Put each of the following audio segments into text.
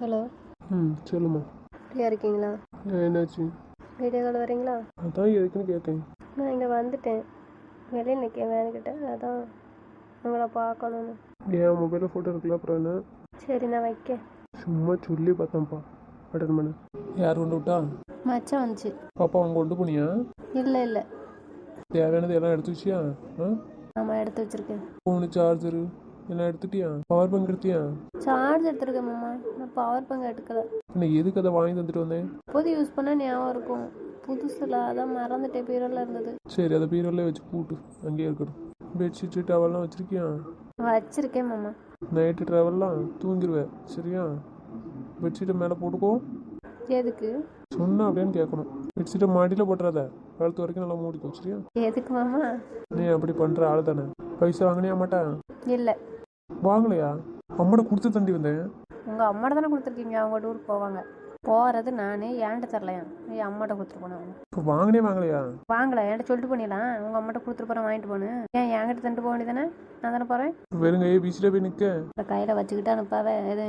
Hello. ம் சொல்லுமா ஃப்ரீயாக இருக்கீங்களா? என்னாச்சு? வீடியோ கால் வரீங்களா? அதான் எதுக்குன்னு கேட்டேன். நான் இங்கே வந்துட்டேன். வெளியே நிற்கேன் வேணுக்கிட்ட அதான் உங்களை பார்க்கணுன்னு என் மொபைலில் ஃபோட்டோ இருக்குல்ல அப்புறம் என்ன? சரி நான் வைக்கேன். சும்மா சொல்லி பார்த்தேன்ப்பா. அட்டன் பண்ணு யார் கொண்டு விட்டா? மச்சம் வந்துச்சு. பாப்பா அவங்க கொண்டு போனியா? இல்லை இல்லை. தேவையானது எல்லாம் எடுத்து வச்சியா? ஆ? ஆமாம் எடுத்து வச்சுருக்கேன். ஃபோனு சார்ஜரு எல்லாம் எடுத்துட்டியா? Power bank எடுத்தியா? சார்ஜ் எடுத்துருக்கேன் மாமா. நான் பவர் பேங்க் எடுக்கல. என்ன எதுக்கு அதை வாங்கி தந்துட்டு வந்தேன் புது யூஸ் பண்ணால் ஞாபகம் இருக்கும். புதுசில் அதான் மறந்துட்டேன். பீரோல இருந்தது. சரி அதை பீரோலே வச்சு பூட்டு. அங்கேயே இருக்கட்டும். பெட்ஷீட்டு டவல்லாம் வச்சிருக்கியா? வச்சிருக்கேன் மாமா. நைட்டு ட்ராவல்லாம் தூங்கிடுவேன் சரியா? பெட்ஷீட்டை மேலே போட்டுக்கோ. எதுக்கு? சொன்னா அப்படின்னு கேட்கணும். பெட்ஷீட்டை மாடியில் போட்டுறாத. கழுத்து வரைக்கும் நல்லா மூடிக்கோ. சரியா? எதுக்கு மாமா? நீ அப்படி பண்ணுற ஆள் தானே பைசா வாங்கினியா மாட்டா? இல்லை. வாங்கலையா? அம்மாட்ட கொடுத்து தண்டி வந்தேன். உங்கள் அம்மாட்ட தானே கொடுத்துருக்கீங்க? அவங்க டூர் போவாங்க. போகிறது நானே ஏன்ட்ட தரலையா என் அம்மாட்ட கொடுத்துட்டு போனேன் இப்போ வாங்கினே வாங்கலையா? வாங்கல என்கிட்ட சொல்லிட்டு போனிடலாம் உங்கள் அம்மாட்ட கொடுத்துட்டு போகிறேன் வாங்கிட்டு போனு ஏன் என்கிட்ட தந்துட்டு போக வேண்டியதானே நான் தானே போகிறேன் வெறுங்கையே பீச்சில் போய் நிற்க இந்த கையில் வச்சுக்கிட்டு அனுப்பாவே எது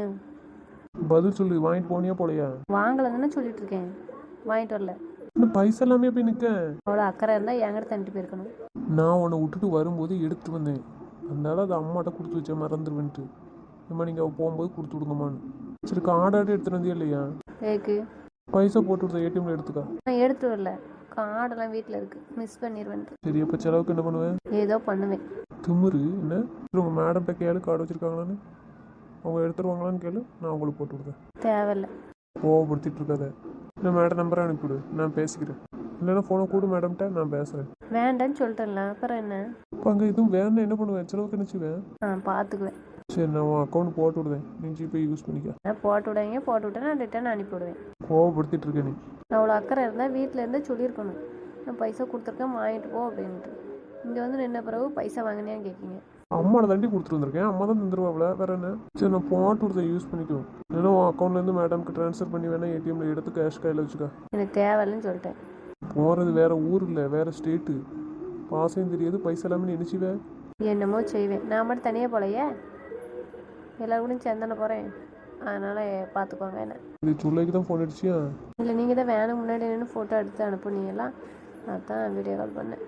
பதில் சொல்லு வாங்கிட்டு போனியா போலையா? வாங்கலை தானே சொல்லிட்டு இருக்கேன். வாங்கிட்டு வரல. இன்னும் பைசா எல்லாமே போய் நிற்க அவ்வளோ அக்கறை இருந்தால் என்கிட்ட தந்துட்டு போயிருக்கணும். நான் உன்னை விட்டுட்டு வரும்போது எடுத்து வந்தேன். அதனால அதை அம்மாட்ட கொடுத்து வச்சேன் மறந்துடுவேன்ட்டு இம்மா நீங்கள் போகும்போது கொடுத்து விடுங்கம்மான்னு. சரி கார்டாடி எடுத்துட்டு வந்தியா இல்லையா? ஏக்கு பைசா போட்டு விடுத்த ஏடிஎம்ல எடுத்துக்கா. நான் எடுத்து வரல கார்டெல்லாம் வீட்டில் இருக்குது மிஸ் பண்ணிடுவேன்ட்டு சரி அப்போ செலவுக்கு என்ன பண்ணுவேன் ஏதோ பண்ணுவேன். திமிரு என்ன? சரி உங்கள் மேடம்கிட்ட கேளு கார்டு வச்சுருக்காங்களான்னு. அவங்க எடுத்துருவாங்களான்னு கேளு நான் அவங்களுக்கு போட்டு விடுறேன். தேவையில்ல. கோவப்படுத்திட்டு இருக்காத. இல்லை மேடம் நம்பரை அனுப்பிவிடு. நான் பேசிக்கிறேன். இல்லைன்னா ஃபோனை கூடு மேடம்கிட்ட நான் பேசுகிறேன் வேண்டான்னு சொல்லிட்டேன்ல அப்புறம் என்ன? அங்கே எதுவும் வேணும் என்ன பண்ணுவேன்? செலவுக்கு நினச்சிவேன் ஆ பார்த்துக்குவேன் சரி நான் உன் அக்கௌண்ட் போட்டு விடுவேன். நீ ஜிபே யூஸ் பண்ணிக்க. நான் போட்டு விடுவீங்க போட்டு விட்டேன் நான் ரிட்டர்ன் அனுப்பி விடுவேன். கோவப்படுத்திட்டு இருக்க நீ. அவ்வளோ அக்கறை இருந்தால் வீட்டில் இருந்தே சொல்லியிருக்கணும். நான் பைசா கொடுத்துருக்கேன் வாங்கிட்டு போ அப்படின்ட்டு. இங்கே வந்து நின்ன பிறகு பைசா வாங்கினியான்னு கேட்குங்க அம்மாவை தாண்டி கொடுத்துட்டு வந்திருக்கேன். அம்மா தான் தந்துருவாப்ல வேற என்ன? சரி நான் போட்டு விடுறேன் யூஸ் பண்ணிக்கோ இல்லைன்னா உன் அக்கௌண்ட்லேருந்து மேடம்க்கு ட்ரான்ஸ்ஃபர் பண்ணி வேணா ஏடிஎம்ல எடுத்து கேஷ் கையில் வச்சுக்க. எனக்கு தேவையில்லைன்னு சொல்லிட்டேன். போகிறது வேற ஊர் இல்லை வேற ஸ்டேட்டு பாசையும் தெரியாது பைசா எல்லாமே நினைச்சுவேன் என்னமோ செய்வேன். நான் மட்டும் தனியாக போலையே? எல்லாரும் கூட சேர்ந்தானே போகிறேன் அதனால் பார்த்துக்கோங்க என்ன. இது சொல்லைக்கு தான் ஃபோன் அடிச்சியா? இல்லை நீங்கள் தான் வேணும் முன்னாடி நின்று ஃபோட்டோ எடுத்து அனுப்புனீங்களா? அதான் வீடியோ கால் பண்ணேன்.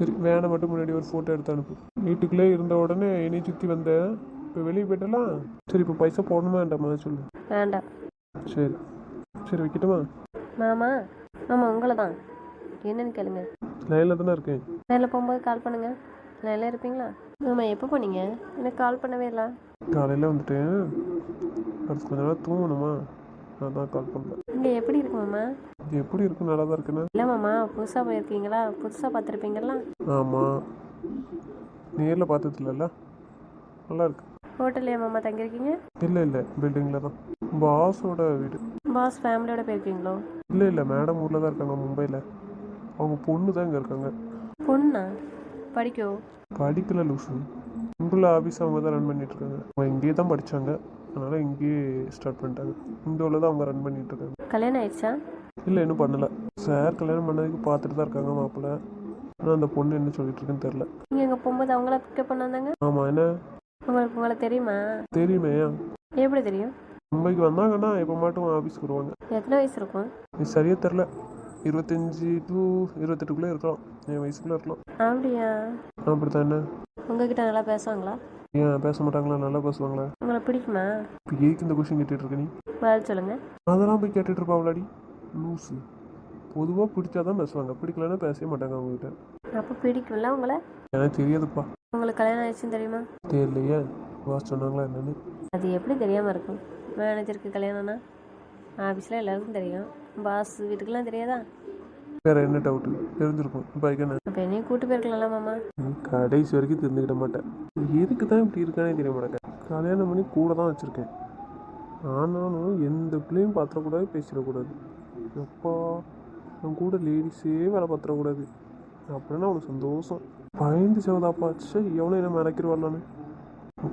சரி வேனை மட்டும் முன்னாடி ஒரு ஃபோட்டோ எடுத்து அனுப்பு. வீட்டுக்குள்ளே இருந்த உடனே என்னை சுற்றி வந்தேன் இப்போ வெளியே போயிட்டலாம் சரி இப்போ பைசா போடணுமா வேண்டாமா? சொல்லு. வேண்டாம். சரி. சரி வைக்கட்டுமா? மாமா மாமா உங்களை தான் என்னன்னு கேளுங்க. லைனில் தானே இருக்கேன். மேலே போகும்போது கால் பண்ணுங்க. லைனில் இருப்பீங்களா? மாமா எப்போ போனீங்க? எனக்கு கால் பண்ணவே இல்லை. காலையில் வந்துட்டேன். அடுத்து கொஞ்ச நேரம் தூங்கணுமா? அதான் கால் பண்ணேன். இங்கே எப்படி இருக்கு மாமா? இது எப்படி இருக்கும் நல்லா தான் இருக்குண்ணே இல்லை மாமா புதுசாக போயிருக்கீங்களா? புதுசாக பார்த்துருப்பீங்களா? ஆமாம் நேரில் பார்த்ததில்லல்ல. நல்லா இருக்கு. ஹோட்டல்லையா மாமா தங்கியிருக்கீங்க? இல்லை இல்லை. பில்டிங்கில் தான். பாஸோட வீடு. பாஸ் ஃபேமிலியோட போயிருக்கீங்களோ? இல்லை இல்லை. மேடம் ஊரில் தான் இருக்காங்க மும்பையில் அவங்க பொண்ணு தான் இங்கே இருக்காங்க. பொண்ணா? படிக்கோ படிக்கல லூசு. இங்குள்ள ஆஃபீஸ் அவங்க தான் ரன் பண்ணிட்டு இருக்காங்க அவங்க இங்கேயே தான் படித்தாங்க அதனால் இங்கேயே ஸ்டார்ட் பண்ணிட்டாங்க. இங்கே உள்ள தான் அவங்க ரன் பண்ணிட்டு இருக்காங்க கல்யாணம் ஆயிடுச்சா? இல்லை இன்னும் பண்ணலை. சார் கல்யாணம் பண்ணதுக்கு பார்த்துட்டு தான் இருக்காங்க மாப்பிள்ளை. ஆனால் அந்த பொண்ணு என்ன சொல்லிட்டு இருக்குன்னு தெரில நீங்கள் அங்கே போகும்போது அவங்கள பிக்கப் பண்ண வந்தாங்க ஆமாம் என்ன? உங்களுக்கு உங்களை தெரியுமா? தெரியுமே. எப்படி தெரியும்? மும்பைக்கு வந்தாங்கன்னா எப்போ மாட்டும் ஆஃபீஸ்க்கு வருவாங்க. எத்தனை வயசு இருக்கும்? இது சரியாக தெரில இருபத்தஞ்சி டு இருபத்தெட்டுக்குள்ளே இருக்கலாம். என் வயசுக்குள்ளே இருக்கலாம். அப்படியா? அப்படி தான் என்ன? உங்ககிட்ட நல்லா பேசுவாங்களா? ஏன் பேச மாட்டாங்களா? நல்லா பேசுவாங்களா? உங்களை பிடிக்குமா? இப்போ ஏக்கு இந்த கொஷின் கேட்டுட்டு இருக்க நீ? பதில் சொல்லுங்க. அதெல்லாம் போய் கேட்டுட்டு இருப்பாங்களாடி லூஸு பொதுவாக பிடிச்சாதான் பேசுவாங்க. பிடிக்கலன்னா பேசவே மாட்டாங்க அவங்ககிட்ட. அப்போ பிடிக்கும்ல உங்களை? எனக்கு தெரியாதுப்பா. உங்களுக்கு கல்யாணம் ஆயிடுச்சுன்னு தெரியுமா? தெரியலையே. வாஸ் சொன்னாங்களா என்னன்னு? அது எப்படி தெரியாமல் இருக்கும்? மேனேஜருக்கு கல்யாணம்னா ஆஃபீஸில் எல்லாருக்கும் தெரியும். பாஸ் வீட்டுக்கெல்லாம் தெரியாதா? வேற என்ன டவுட்டு தெரிஞ்சிருக்கும். இப்போ என்ன? என்னையும் கூட்டு போயிருக்கலாம்ல மாமா. கடைசி வரைக்கும் தெரிஞ்சுக்கிட மாட்டேன். எதுக்கு தான் இப்படி இருக்கானே தெரிய மாட்டேங்க. கல்யாணம் பண்ணி கூட தான் வச்சுருக்கேன். ஆனாலும் எந்த பிள்ளையும் பார்த்துடக்கூடாது பேசிடக்கூடாது. எப்பா என் கூட லேடிஸே வேலை பார்த்துடக்கூடாது. அப்படின்னா அவனுக்கு சந்தோஷம். பயந்து செவதாப்பா. சே எவ்வளோ என்ன மிரக்கிடுவாள்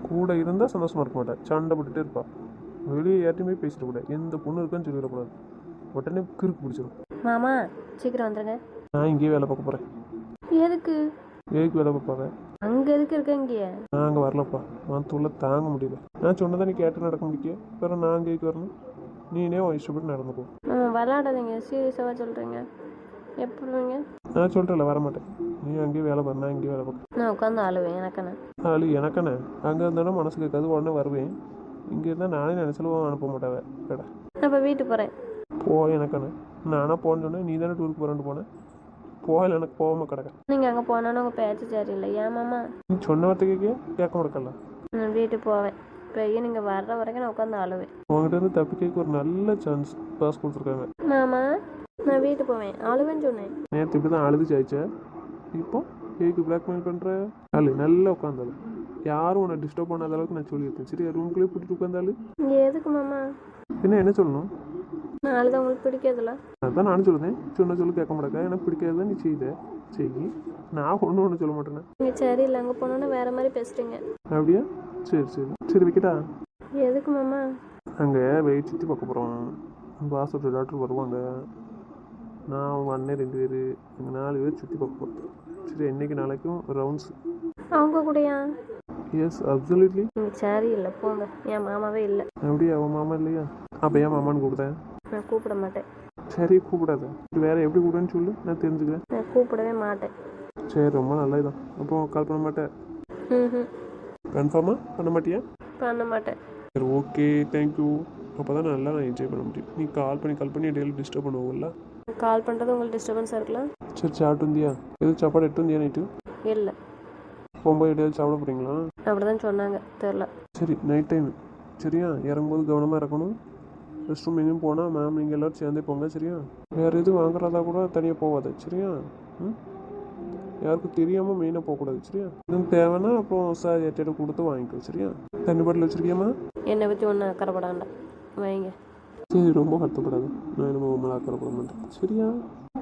கூட இருந்தால் சந்தோஷமா இருக்க மாட்டேன். சண்டை போட்டுட்டே இருப்பா. வெளியே யார்ட்டையுமே பேசிடக்கூடாது. எந்த பொண்ணு இருக்குன்னு சொல்லிடக்கூடாது. உடனே கிறுக்கு பிடிச்சிடும் மாமா சீக்கிரம் வந்துடுங்க நான் இங்கேயே வேலை பார்க்க போகிறேன் எதுக்கு? எதுக்கு வேலை பார்ப்பாங்க அங்கே எதுக்கு இருக்க இங்கேயே? நான் அங்கே வரலப்பா. மனத்துள்ள தாங்க முடியல. நான் சொன்னதை நீ கேட்டு நடக்க முடிக்க பிறகு நான் அங்கேக்கு வரணும்? நீனே உன் இஷ்டப்பட்டு நடந்து போ. மாமா விளாடாதீங்க. சீரியஸாக சொல்கிறீங்க எப்படிங்க நான் சொல்கிறேன்ல வரமாட்டேன். நீ அங்கேயே வேலை பண்ண நான் இங்கேயே வேலை பார்க்க நான் உட்காந்து அழுவேன் எனக்கண்ணே நாலு எனக்கண்ணே அங்கே இருந்தாலும் மனசு கேட்காது உடனே வருவேன். இங்கே இருந்தால் நானே நினச்சாலும் அனுப்ப மாட்டேன் கடை. நான் இப்போ வீட்டுக்கு போகிறேன் போ எனக்கண்ணே நானா போன்னு சொன்னேன். நீ தானே டூருக்கு போகிறேன்னு போனேன். போகல எனக்கு போகாம கிடக்க. நீங்கள் அங்கே போனோன்னு உங்கள் பேச்சு சரியில்லை. ஏன் மாமா? நீ சொன்ன வார்த்தை கேட்க முடக்கல நான் வீட்டுக்கு போவேன். பெரிய நீங்கள் வர்ற வரைக்கும் நான் உட்காந்து அழுவேன். உங்ககிட்ட இருந்து தப்பிக்க ஒரு நல்ல சான்ஸ் பாஸ் கொடுத்துருக்காங்க. மாமா நான் வீட்டுக்கு போவேன். அழுவேன்னு சொன்னேன். நேற்று இப்படி தான் அழுது ஜாயிச்ச இப்போ கேக்கு பிளாக்மெயில் பண்ணுற அழு நல்லா உட்காந்தாலும் யாரும் உன்னை டிஸ்டர்ப் பண்ணாத அளவுக்கு நான் சொல்லியிருக்கேன். சரி ரூம்குள்ளேயே பிடிச்சி உட்காந்தாலும் எதுக்கு மாமா? என்ன என்ன சொல்லணும்? நான் அழுத உங்களுக்கு பிடிக்காதுல்ல அதான் நானும் சொல்லுதேன் சொன்ன சொல்லு கேட்க மாட்டேங்க. எனக்கு பிடிக்காத நீ செய்த செய் நான் ஒன்றும் ஒன்றும் சொல்ல மாட்டேனே நீங்கள் சரியில்லை அங்கே போனோன்னா வேறு மாதிரி பேசுகிறீங்க அப்படியா? சரி சரி. சரி வைக்கட்டா? எதுக்கு மாமா? அங்கே வெயிட் சுற்றி பார்க்க போகிறோம் பாஸ்டர் டாக்டர் வருவாங்க. நான் அவங்க அண்ணன் ரெண்டு பேர். எங்கள் நாலு பேர் சுற்றி பார்க்க போகிறோம் சரி என்னைக்கு நாளைக்கும் ரவுண்ட்ஸ் அவங்க கூடயா? எஸ் அப்சல்யூட்லி நீங்கள் சரியில்லை போங்க. என் மாமாவே இல்லை. அப்படியா? அவன் மாமா இல்லையா? அப்போ ஏன் மாமான்னு கூப்பிட்டேன்? நான் கூப்பிட மாட்டேன். சரி கூப்பிடாத. இது வேற எப்படி கூப்பிடுன்னு சொல்லு. நான் தெரிஞ்சுக்கிறேன். நான் கூப்பிடவே மாட்டேன். சரி ரொம்ப நல்லதுதான். அப்போ கால் பண்ண மாட்டேன். ம் கன்ஃபார்மாக பண்ண மாட்டியா? பண்ண மாட்டேன். சரி ஓகே தேங்க்யூ அப்போ தான் நல்லா நான் என்ஜாய் பண்ண முடியும். நீ கால் பண்ணி கால் பண்ணி டெய்லி டிஸ்டர்ப் பண்ணுவோம்ல. கால் பண்ணுறது உங்களுக்கு டிஸ்டர்பன்ஸாக இருக்கலாம் சரி சாப்பிட்டு வந்தியா? எதுவும் சாப்பாடு எட்டு வந்தியா நைட்டு இல்லை. போகும்போது எடையாவது சாப்பிட போகிறீங்களா அப்படி தான் சொன்னாங்க. தெரில சரி நைட் டைம் சரியா? இறங்கும்போது கவனமாக இறக்கணும். ரெஸ்ட் ரூம் எங்கேயும் போனால் மேம் நீங்கள் எல்லோரும் சேர்ந்தே போங்க சரியா? வேறு எதுவும் வாங்குறதா கூட தனியாக போகாது சரியா? ம்? யாருக்கும் தெரியாமல் மெயினாக போகக்கூடாது சரியா? எதுவும் தேவைன்னா அப்புறம் சார் எட்டிட்ட கொடுத்து வாங்கிக்கோ சரியா? தண்ணி பாட்டில் வச்சுருக்கியாம்மா என்னை பற்றி ஒன்றும் அக்கறைப்படாண்டா வைங்க. சரி ரொம்ப வருத்தப்படாது. நான் என்னமோ மேலே அக்கறைப்பட மாட்டேன் சரியா?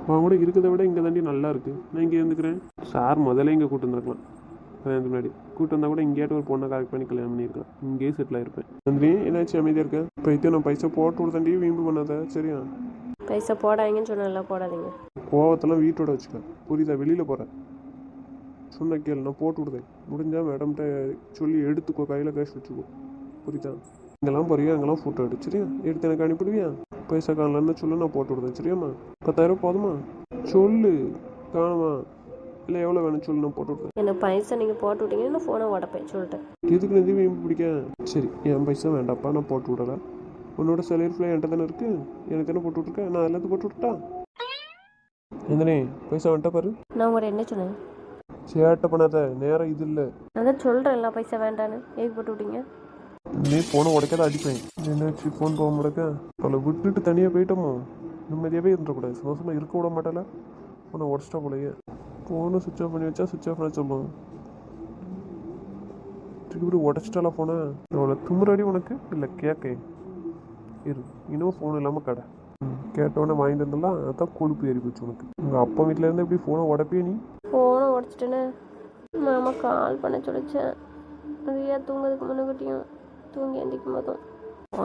அவன் கூட இருக்கிறத விட இங்கே தாண்டி நல்லா இருக்கு. நான் இங்கே இருந்துக்கிறேன்? சார் முதல்ல இங்கே கூட்டு வந்திருக்கலாம் கல்யாணத்துக்கு முன்னாடி. கூட்டு வந்தால் கூட இங்கேயாட்டு ஒரு பொண்ணை கரெக்ட் பண்ணி கல்யாணம் பண்ணியிருக்கலாம். இங்கேயே செட்டில் ஆயிருப்பேன். நந்தினி என்னாச்சு? அமைதியாக இருக்கேன் பைத்தியம் நான் பைசா போட்டு கொடுத்தாண்டி வீம்பு பண்ணாத. சரியா? பைசா போடாதீங்கன்னு சொன்னல போடாதீங்க. கோவத்தெல்லாம் வீட்டோட வச்சுக்க. புரியுதா? வெளியில் போகிறேன் சொன்ன கேள் நான் போட்டு விடுதேன் முடிஞ்சா மேடம்கிட்ட சொல்லி எடுத்துக்கோ கையில் கேஷ் வச்சுக்கோ. புரியுதா? இங்கெல்லாம் போறியா அங்கெல்லாம் ஃபோட்டோ எடு. சரியா? எடுத்து எனக்கு அனுப்பிடுவியா? பைசா காணலன்னு சொல்லு நான் போட்டு விடுதேன் சரியாம்மா? பத்தாயிரம் போதுமா சொல்லு காணுமா இல்லை எவ்வளோ வேணும் சொல்லு நான் போட்டு விடுதேன் எனக்கு பைசா நீங்கள் போட்டு விட்டீங்கன்னா ஃபோனை உடப்பேன் சொல்லிட்டேன். எதுக்கு நந்தி வீம்பு பிடிக்க? சரி என் பைசா வேண்டாப்பா நான் போட்டு விடல. உன்னோட செலரி ஃபுல்லாக என்கிட்ட தானே இருக்கு? எனக்கு தானே போட்டு விட்ருக்கேன் நான் எல்லாத்தையும் போட்டு விட்டா எந்தனே பைசா வந்துட்டா பாரு. நான் உங்கள்கிட்ட என்ன சொன்னேன்? சேட்டை பண்ணாத? நேரம் இது இல்லை. அதான் சொல்கிறேன்ல பைசா வேண்டான்னு. ஏவி போட்டு விட்டீங்க? நீ ஃபோனை உடைக்காத அடிப்பேன். என்னாச்சு ஃபோன் போக முடக்க அவளை விட்டுட்டு தனியாக போயிட்டோமோ? நிம்மதியாகவே இருந்துடக்கூடாது. சந்தோஷமாக இருக்க விட மாட்டால உன்னை உடச்சிட்டா போலயே. ஃபோனை சுவிச் ஆஃப் பண்ணி வச்சா சுவிச் ஆஃப் பண்ண சொல்லுவோம் திருப்பி உடச்சிட்டால ஃபோனை அவளை துமுறாடி உனக்கு? இல்லை கேட்க இரு இன்னும் ஃபோன் இல்லாமல் கடை. கேட்டவொடனே வாங்கிட்டு வந்தலாம் அதான் கொழுப்பு ஏறி போச்சு உனக்கு. உங்கள் அப்பா வீட்டில் இருந்து எப்படி ஃபோனை உடப்பே நீ? ஃபோனை உடச்சிட்டேன்னு மாமா கால் பண்ண சொல்லிச்சேன். நிறையா தூங்குறதுக்கு முன்னாடியும் தூங்கி எந்திக்கும் போதும்.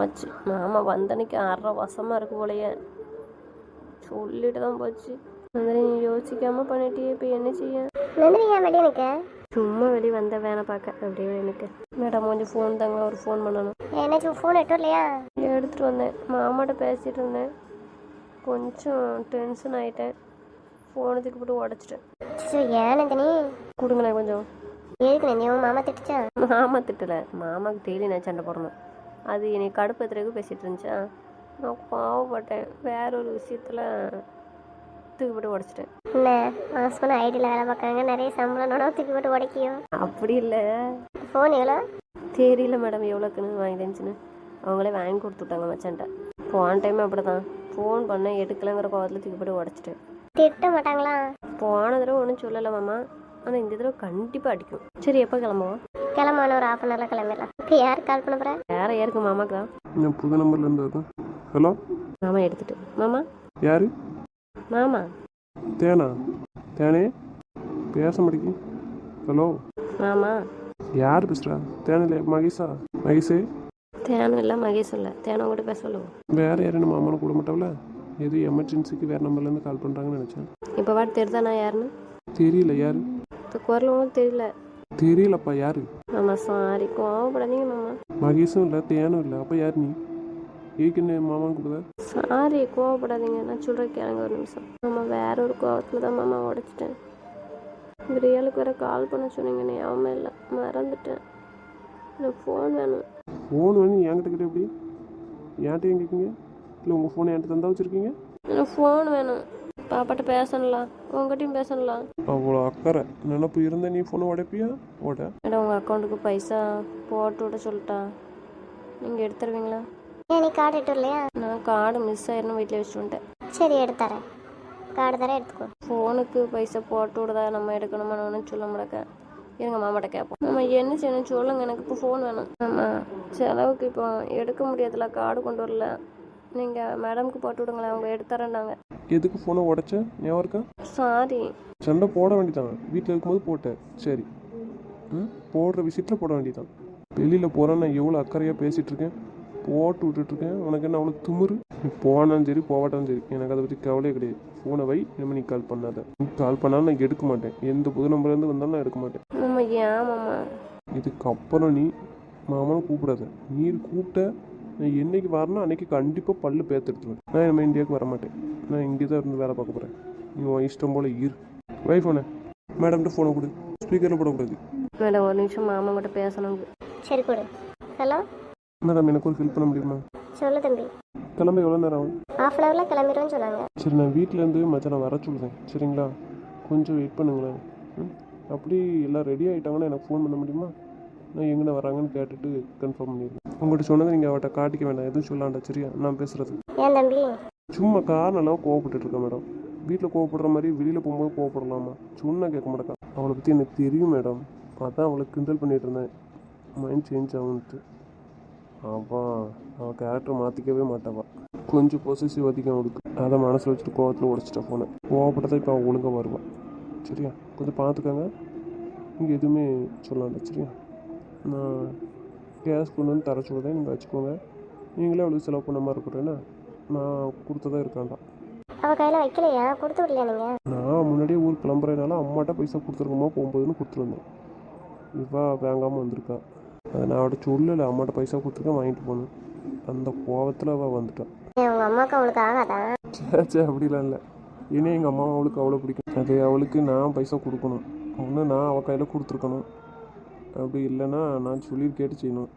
ஆச்சு மாமா வந்தனைக்கு அரை வசமாக இருக்கு போலையே. சொல்லிட்டு தான் போச்சு. அந்த நீ யோசிக்காம பண்ணிட்டியே இப்போ என்ன செய்ய? நந்தினி ஏன் வெளியே நிற்க சும்மா வெளியே வந்த வேலை பார்க்க அப்படியே எனக்கு மேடம் கொஞ்சம் ஃபோன் தாங்க ஒரு ஃபோன் பண்ணணும். என்னாச்சும் ஃபோன் எட்டும் இல்லையா? எடுத்துகிட்டு வந்தேன். மாமாட்ட பேசிகிட்டு இருந்தேன். கொஞ்சம் டென்ஷன் ஆகிட்டேன் ஃபோனை தூக்கி போட்டு உடச்சிட்டேன். சரி ஏன் நந்தினி? கொடுங்களேன் கொஞ்சம். எதுக்கு நந்தினி உன் மாமா திட்டுச்சா? மாமா திட்டலை. மாமாக்கு டெய்லி நான் சண்டை போடணும். அது என்னை கடுப்பத்துறதுக்கு பேசிகிட்டு இருந்துச்சா? நான் பாவப்பட்டேன் வேற ஒரு விஷயத்தில் தூக்கி போட்டு உடச்சிட்டேன். என்ன மாசமான ஐடியில் வேலை பார்க்குறாங்க நிறைய சம்பளம் தூக்கி போட்டு உடைக்கியும் அப்படி இல்லை. ஃபோன் எவ்வளோ? தெரியல மேடம் எவ்வளோக்குன்னு வாங்கி இருந்துச்சுன்னு அவங்களே வாங்கி கொடுத்து விட்டாங்க மச்சான்ட்ட. போன டைம் அப்படி தான் ஃபோன் பண்ணேன் எடுக்கலைங்கிற கோவத்தில் தூக்கி போட்டு உடச்சிட்டேன். திட்ட மாட்டாங்களா? போன தடவை ஒன்றும் சொல்லலை மாமா. ஆனால் இந்த தடவை கண்டிப்பாக அடிக்கும். சரி எப்போ கிளம்புவோம்? கிளம்பான ஒரு ஹாஃப் அன் ஹவரில் கிளம்பிடலாம். இப்போ யார் கால் பண்ண போகிறேன் வேற யாருக்கு? மாமாக்கு தான். நான் புது நம்பர்லேருந்து ஹலோ மாமா எடுத்துட்டு. மாமா? யாரு? மாமா. தேனா? தேனே? பேச மாட்டேங்கி ஹலோ? மாமா. யார் பேசுகிறா தேனில் மகேஷா? மகேஷே? தேனும் இல்லை மகேஷ் இல்லை தேனும் கூட பேச சொல்லுவோம் வேற யாரும் அம்மாவை கூட மாட்டாவில எது எமர்ஜென்சிக்கு வேறு நம்பர்லேருந்து கால் பண்ணுறாங்கன்னு நினச்சேன். இப்போ வாட்டு தெரிதா நான் யாருன்னு? தெரியல யார்? இந்த குரல் உங்களுக்கு தெரியல. தெரியலப்பா யாரு? மாமா சாரி கோவப்படாதீங்க மாமா. மகேஷும் இல்லை தேனும் இல்லை. அப்போ யார் நீ? ஏற்கனவே மாமான்னு கூப்பிடுத சாரி கோவப்படாதீங்க. நான் சொல்கிறேன் கேளுங்க ஒரு நிமிஷம். மாமா வேற ஒரு கோவத்தில் தான் மாமா உடைச்சிட்டேன். பிரியாளுக்கு வேற கால் பண்ண சொன்னீங்க ஞாபகம் இல்லை. மறந்துட்டேன். எனக்கு ஃபோன் வேணும். ஃபோன் வந்து என்கிட்ட கிட்ட எப்படி? என்கிட்ட எங்க கேட்குங்க இல்லை உங்கள் ஃபோனை என்கிட்ட தந்தா வச்சுருக்கீங்க? எனக்கு ஃபோன் வேணும். பாப்பாட்ட பேசணும்லாம். உங்ககிட்டயும் பேசணும்லாம். அவ்வளோ அக்கறை. நினப்பு இருந்தா நீ ஃபோனை உடைப்பியா? உட. மேடம் உங்கள் அக்கௌண்ட்டுக்கு பைசா போட்டு விட சொல்லிட்டா நீங்கள் எடுத்துருவீங்களா? ஏன் நீ கார்டு எடுத்து இல்லையா நான் கார்டு மிஸ் ஆயிருந்து வீட்டில் வச்சுட்டு வந்துட்டேன் சரி எடுத்துறேன் கார்டு தரேன் எடுத்துக்கோ. ஃபோனுக்கு பைசா போட்டு விடுதா நம்ம எடுக்கணுமான்னு ஒன்றும் சொல்ல முடக்க இருங்க மாமாட்ட கேட்போம் நம்ம என்ன செய்யணும் சொல்லுங்க எனக்கு இப்போ ஃபோன் வேணும். ஆமாம் செலவுக்கு இப்போ எடுக்க முடியாதுல கார்டு கொண்டு வரல. நீங்கள் மேடம்க்கு போட்டு விடுங்களேன் அவங்க எடுத்துறேன்னாங்க எதுக்கு ஃபோனை உடைச்ச? ஞாபகம் இருக்கா? சாரி சண்டை போட வேண்டியதான் வீட்டில் இருக்கும்போது போட்டேன். சரி. ம்? போடுற விஷயத்தில் போட வேண்டியதான் வெளியில் போகிறேன் நான் எவ்வளோ அக்கறையாக பேசிகிட்டு இருக்கேன்? போட்டு விட்டுட்ருக்கேன். உனக்கு என்ன அவ்வளோ துமுறு நீ போனாலும் சரி போகட்டாலும் சரி. எனக்கு அதை பற்றி கவலையே கிடையாது. ஃபோனை வை இனிமேல் நீ கால் பண்ணாத. நீ கால் பண்ணாலும் நான் எடுக்க மாட்டேன். எந்த புது நம்பர்லேருந்து வந்தாலும் நான் எடுக்க மாட்டேன். நம்ம இதுக்கப்புறம் நீ மாமான்னு கூப்பிடாத. நீ கூப்பிட்ட நான் என்னைக்கு வரணும் அன்னைக்கு கண்டிப்பாக பல்லு பேத்து எடுத்துருவேன். நான் இனிமேல் இந்தியாவுக்கு வர மாட்டேன். நான் இங்கே தான் இருந்து வேலை பார்க்க போகிறேன் நீ உன் இஷ்டம் போல் இரு. வை ஃபோனை மேடம்கிட்ட ஃபோனை கொடு. ஸ்பீக்கரில் போடக்கூடாது. மேடம் ஒரு நிமிஷம் மாமா கிட்ட பேசணும் சரி கொடு. ஹலோ மேடம் எனக்கு ஒரு ஹெல்ப் பண்ண முடியுமா? சொல்லு தம்பி. கிளம்ப எவ்வளோ நேரம் ஆகும்? அன் ஹவரில் கிளம்பிடுவேன்னு சொன்னாங்க. சரி நான் வீட்டிலேருந்து மச்சான் வர சொல்லுறேன் சரிங்களா? கொஞ்சம் வெயிட் பண்ணுங்களேன். ம்? அப்படி எல்லாம் ரெடி ஆகிட்டாங்கன்னா எனக்கு ஃபோன் பண்ண முடியுமா? நான் எங்கே வராங்கன்னு கேட்டுட்டு கன்ஃபார்ம் பண்ணிடுறேன். உங்கள்கிட்ட சொன்னதை நீங்கள் அவட்ட காட்டிக்க வேண்டாம். எதுவும் சொல்லாண்டா சரியா? நான் பேசுகிறது ஏன் தம்பி? சும்மா காரணம்லாம் கோவப்பட்டுட்டு இருக்கேன் மேடம். வீட்டில் கோவப்படுற மாதிரி வெளியில் போகும்போது கோவப்படலாமா? சொன்னா கேட்க மாட்டேக்கா. அவளை பற்றி எனக்கு தெரியும் மேடம். அதான் அவளை கிண்டல் பண்ணிட்டு இருந்தேன். மைண்ட் சேஞ்ச் ஆகுன்ட்டு அவன் அவள் கேரக்டர் மாற்றிக்கவே மாட்டாவா கொஞ்சம் பொசிசிவ் அதிகம் அவளுக்கு அதை மனசில் வச்சுட்டு கோவத்தில் உடச்சிட்டா போனேன் கோவப்பட்டதான் இப்போ அவள் ஒழுங்காக வருவான். சரியா? கொஞ்சம் பார்த்துக்கங்க. நீங்கள் எதுவுமே சொல்லாண்ட சரியா? நான் கேஸ் கொண்டு வந்து தர சொல்லுதேன் நீங்கள் வச்சுக்கோங்க. நீங்களே அவளுக்கு செலவு பண்ண மாதிரி இருக்கட்டும். என்ன? நான் கொடுத்ததா இருக்காண்டா அவள் கையில் வைக்கலையா? கொடுத்து விடலையா நீங்கள் நான் முன்னாடியே ஊர் கிளம்புறதுனால அம்மாட்ட பைசா கொடுத்துருக்கோமா போகும்போதுன்னு கொடுத்துருந்தேன். இவா வாங்காமல் வந்திருக்கா. அதை நான் அவட்ட சொல்லலை. அம்மாட்ட பைசா கொடுத்துருக்கேன் வாங்கிட்டு போகணும் அந்த கோவத்தில் அவள் வந்துட்டான் உங்கள் அம்மாவுக்கு அவளுக்கு ஆகாதா? அப்படிலாம் இல்லை. இனி எங்கள் அம்மா அவளுக்கு அவ்வளோ பிடிக்கும். அது அவளுக்கு நான் பைசா கொடுக்கணும். ஒன்று நான் அவள் கையில் கொடுத்துருக்கணும். அப்படி இல்லைன்னா நான் சொல்லி கேட்டு செய்யணும்.